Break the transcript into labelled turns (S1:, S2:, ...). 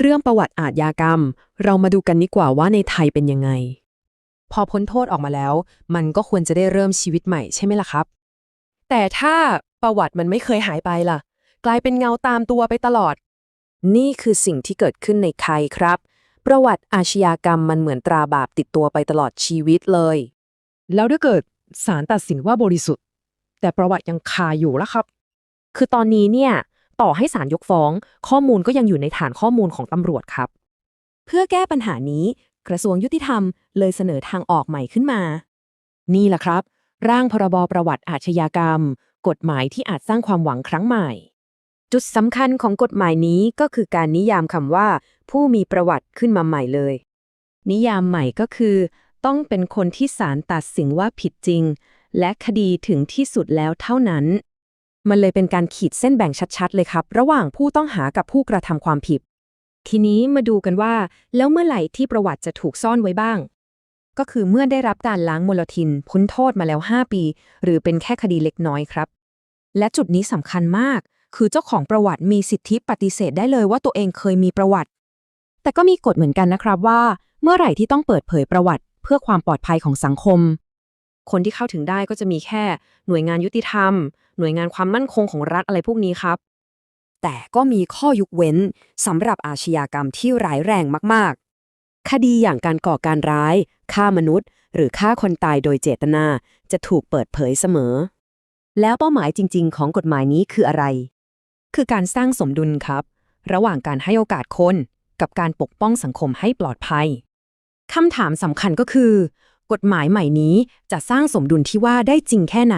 S1: เรื่องประวัติอาทยากรรม เรามาดูกันดีกว่าว่าในไทยเป็นยังไง
S2: พอพ้นโทษออกมาแล้ว มันก็ควรจะได้เริ่มชีวิตใหม่ใช่ไหมล่ะครับ แต่ถ้าประวัติมันไม่เคยหายไปล่ะ กลายเป็นเงาตามตัวไปตลอด
S1: นี่คือสิ่งที่เกิดขึ้นในไทยครับ ประวัติอาชญากรรมมันเหมือนตราบาปติดตัวไปตลอดชีวิตเลย
S2: แล้วถ้าเกิดศาลตัดสินว่าบริสุทธิ์ แต่ประวัติยังคาอยู่ล้วครับ
S1: คือตอนนี้เนี่ย ต่อให้ศาลยกฟ้อง ข้อมูลก็ยังอยู่ในฐานข้อมูลของตำรวจครับ เพื่อแก้ปัญหานี้ กระทรวงยุติธรรมเลยเสนอทางออกใหม่ขึ้นมา นี่แหละครับ ร่างพรบประวัติอาชญากรรม กฎหมายที่อาจสร้างความหวังครั้งใหม่ จุดสำคัญของกฎหมายนี้ก็คือการนิยามคำว่า ผู้มีประวัติขึ้นมาใหม่เลย นิยามใหม่ก็คือ ต้องเป็นคนที่ศาลตัดสินว่าผิดจริง และคดีถึงที่สุดแล้วเท่านั้น มันเลยเป็นการขีดเส้นแบ่งชัดๆ เลยครับ ระหว่างผู้ต้องหากับผู้กระทำความผิด ทีนี้มาดูกันว่า แล้วเมื่อไหร่ที่ประวัติจะถูกซ่อนไว้บ้าง ก็คือเมื่อได้รับการล้างมลทิน พ้นโทษมาแล้ว 5 ปี หรือเป็นแค่คดีเล็กน้อยครับ และจุดนี้สำคัญมาก คือเจ้าของประวัติมีสิทธิปฏิเสธได้เลยว่าตัวเองเคยมีประวัติ แต่ก็มีกฎเหมือนกันนะครับว่า เมื่อไหร่ที่ต้องเปิดเผยประวัติ เพื่อความปลอดภัยของสังคม คนที่เข้าถึงได้ก็จะมีแค่หน่วยงานยุติธรรม หน่วยงานความมั่นคงของรัฐอะไรพวกนี้ครับ แต่ก็มีข้อยกเว้นสำหรับอาชญากรรมที่ร้ายแรงมากๆ คดีอย่างการก่อการร้าย ฆ่ามนุษย์ หรือฆ่าคนตายโดยเจตนา จะถูกเปิดเผยเสมอ แล้วเป้าหมายจริง ๆ ของกฎหมายนี้คืออะไร คือการสร้างสมดุลครับ ระหว่างการให้โอกาสคน กับการปกป้องสังคมให้ปลอดภัยคำถามสำคัญก็คือ กฎหมายใหม่นี้จะสร้างสมดุลที่ว่าได้จริงแค่ไหน